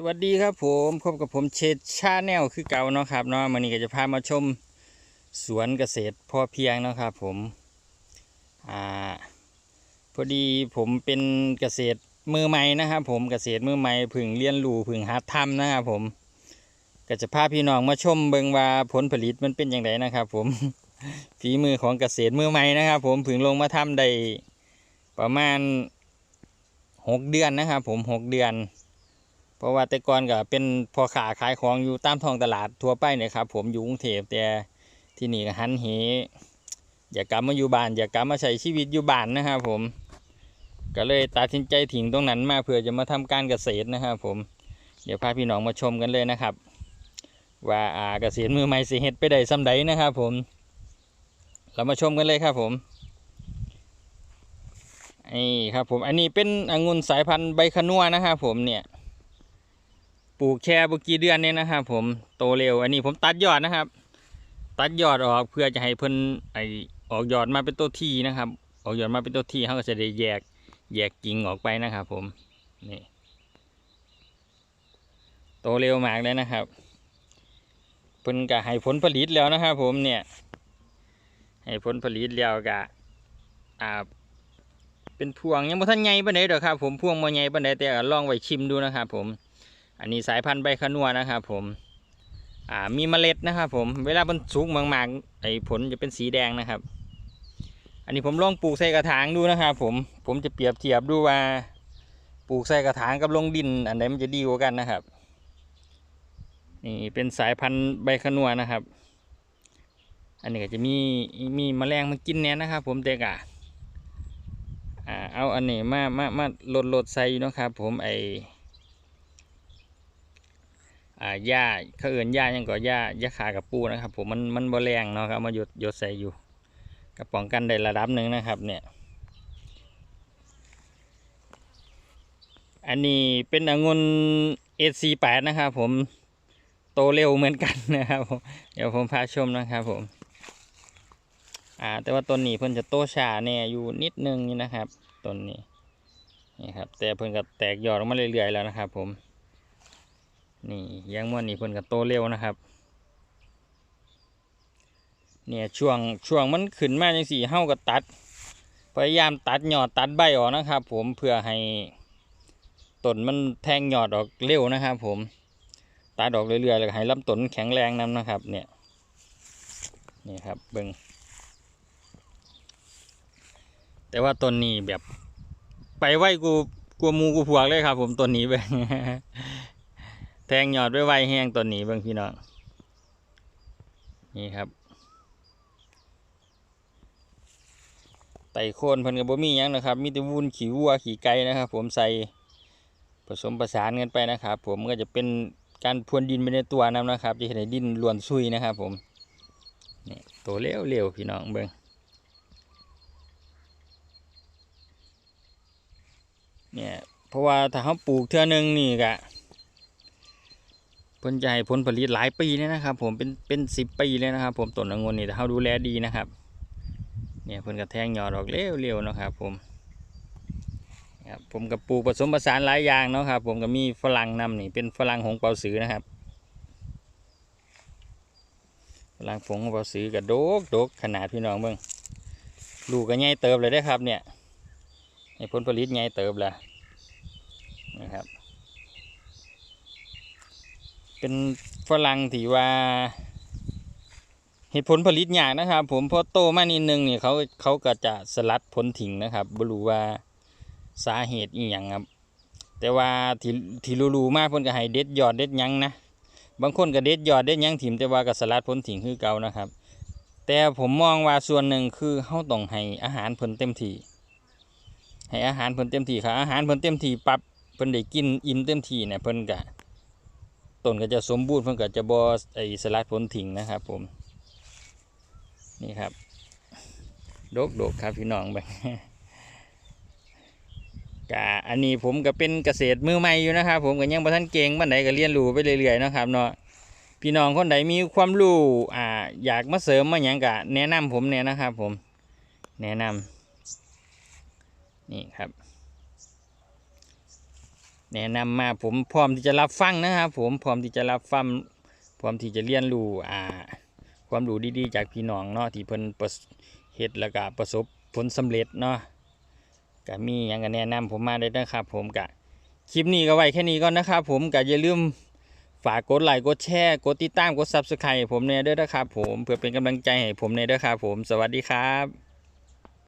สวัสดีครับผมพบกับผมเชดชาแนลคือเก่าเนาะครับเนาะวันนี้ก็จะพามาชมสวนเกษตรพอเพียงเนาะครับผมอ่าพอดีผมเป็นเกษตรมือใหม่นะครับผมเกษตรมือใหม่พึ่งเรียนรู้พึ่งหัดทำนะครับผมก็จะพาพี่น้องมาชมเบิงว่าผลผลิตมันเป็นอย่างไรนะครับ ผมฝีมือของเกษตรมือใหม่นะครับ ผมพึ่งลงมาทำได้ประมาณหกเดือนนะครับผมหกเดือน เพราะว่าแต่ก่อนก็เป็นพ่อค้าขายของอยู่ตามท้องตลาดทั่วไปเนี่ยครับผมอยู่กรุงเทพแต่ที่นี่ก็หันเหอยากกลับมาอยู่บ้านอยากกลับมาใช้ชีวิตอยู่บ้านนะครับผม ก็เลยตัดสินใจทิ้งตรงนั้นมาเพื่อจะมาทำการเกษตรนะครับผม เดี๋ยวพาพี่น้องมาชมกันเลยนะครับ ว่าอาเกษตรมือใหม่สิเฮ็ดไปได้สำใดนะครับผม เรามาชมกันเลยครับผมนี่ครับผมอันนี้เป็นองุ่นสายพันธุ์ใบขนัวนะครับผมเนี่ย ปลูกแค่บุกี่เดือนเนี่ยนะครับผมโตเร็ว อันนี้ผมตัดยอดนะครับ ตัดยอดออกเพื่อจะให้เพิ่นไอออกยอดมาเป็นตัวที่นะครับ ออกยอดมาเป็นตัวที่เขาก็จะได้แยกแยกกิ่งออกไปนะครับ ผมนี่โตเร็วมากเลยนะครับ เพิ่นก็ให้ผลผลิตแล้วนะครับ ผมเนี่ยให้ผลผลิตแล้วก็อ่าเป็นพวงยังบ่ทันใหญ่ปานใดดอกครับ ผมพวงบ่ใหญ่ปานใดแต่ก็ลองไว้ชิมดูนะครับ ผม อันนี้สายพันธุ์ใบขนัวนะครับผมอ่ามีเมล็ดนะครับผมเวลามันสุกมากๆไอ้ผลจะเป็นสีแดงนะครับ อันนี้ผมลองปลูกใส่กระถางดูนะครับผมผมจะเปรียบเทียบดูว่าปลูกใส่กระถางกับลงดิน อันไหนมันจะดีกว่ากันนะครับนี่เป็นสายพันธุ์ใบขนัวนะครับ อันนี้ก็จะมีมีแมลงมากินแน่นะครับ ผมแต่กะอ่าเอาอันนี้มามามาลดลดใส่เนะครับ ผมไอ อ่าหญ้าเขาเอื่นหญ้ายังก็หญ้าหญ้าขากับปูนะครับ ผมมันมันบแรงเนาะครับมาหยดหยดใส่อยู่กระป้องกันได้ระดับหนึ่งนะครับเนี่ย อันนี้เป็นองุ่นเอซีแปดนะครับผมโตเร็วเหมือนกันนะครับผมเดี๋ยวผมพาชมนะครับผมอ่าแต่ว่าต้นนี้เพิ่นจะโตช้าเนี่ยอยู่นิดนึงนี่นะครับต้นนี้นี่ครับแต่เพิ่นก็แตกยอดออกมาเรื่อยๆแล้วนะครับผม นี่ยังม่วนนี่เพิ่นก็โตเร็วนะครับ เนี่ยช่วงช่วงมันขึ้นมาจังสี่เฮาก็ตัด พยายามตัดยอดตัดใบออกนะครับ ผมเพื่อให้ต้นมันแทงยอดออกเร็วนะครับ ผมตัดออกเรื่อยๆแล้วให้ลำต้นแข็งแรงนํนะครับ เนี่ยนี่ครับเบิ่งแต่ว่าต้นนี้แบบไปไหวกูกลัวมูกูพวกเลยครับ ผมต้นนี้เบิ่ง แทงยอดไว้ไวแห้งต้นนี้เบิ่งพี่น้อง นี่ครับไต่โคนเพิ่นก็บ่มียังนะครับ มีแต่วุ้นขี้วัวขี้ไก่นะครับ ผมใส่ผสมประสานกันไปนะครับ ผมก็จะเป็นการพรวนดินไปในตัวนํนะครับจะเห็นให้ดินล้วนซุยนะครับ ผมนี่ตเร็วเร็วๆพี่น้องเบิ่งเนี่ยเพราะว่าถ้าเขาปลูกเทื่อหนึงนี่ก็ ผลจะให้ผลผลิตหลายปีเลยนะครับ ผมเป็นเป็นสิบปีเลยนะครับ ผมต้นองุ่นนี่ถ้าเราดูแลดีนะครับ เนี่ยเพิ่นกระแทงยอดออกเร็วๆนะครับ ผมครับผมกับปลูกผสมผสานหลายอย่างเนาะครับ ผมก็มีฝรั่งนำนี่เป็นฝรั่งหงเปาสือนะครับฝรั่งผงเปาสือกับโดกโดกขนาดพี่น้องเบิ่งลูกก็ใหญ่เติบเลยได้ครับ เนี่ยให้ผลผลิตใหญ่เติบล้วนะครับ เป็นฝรั่งที่ว่า เหตุผลผลิตยากนะครับ ผมพอโตมานิดนึงนี่เขาเขาก็จะสลัดผลทิ้งนะครับบรู้ว่าสาเหตุอีหยังครับ แต่ว่าที่ที่รู้ๆมากเพิ่นก็ให้เด็ดยอดเด็ดยังนะบางคนก็เด็ดยอดเด็ดยังถิ่มแต่ว่าก็สลัดผลทิ้งคือเก่านะครับ แต่ผมมองว่าส่วนหนึ่งคือเฮาต้องให้อาหารเพิ่นเต็มที่ให้อาหารเพิ่นเต็มที่ครับอาหารเพิ่นเต็มที่ปรับเพิ่นได้กินอิ่มเต็มที่เนี่ยเพิ่นก็ ต้นก็จะสมบูรณ์เพิ่นก็จะบ่ไอสลัดผลถิ่งนะครับผม นี่ครับโดกโดกครับพี่น้องไปกะอันนี้ผมก็เป็นเกษตรมือใหม่อยู่นะครับผมก็ยังบ่ทันเก่งบันไดก็เรียนรู้ไปเรื่อยๆนะครับเนาะพี่น้องคนใดมีความรู้อ่าอยากมาเสริมมาหยังกะแนะนำผมเนี่ยนะครับผมแนะนำนี่ครับ แนะนำมาผมพร้อมที่จะรับฟังนะครับผมพร้อมที่จะรับฟังพร้อมที่จะเรียนรู้อ่า ความรู้ดีๆ จากพี่น้องเนาะที่เพิ่นประสเฮ็ดแล้วก็ประสบผลสำเร็จเนาะก็มีหยังก็แนะนำผมมาได้นะครับ ผมกะคลิปนี้ก็ไว้แค่นี้ก่อนนะครับผมก็อย่าลืมฝากกดไลค์กดแชร์กดติดตามกด Subscribe ให้ผมเนี่ยด้อนะครับผมเพื่อเป็นกำลังใจให้ผมเนี่ยด้อครับผมสวัสดีครับ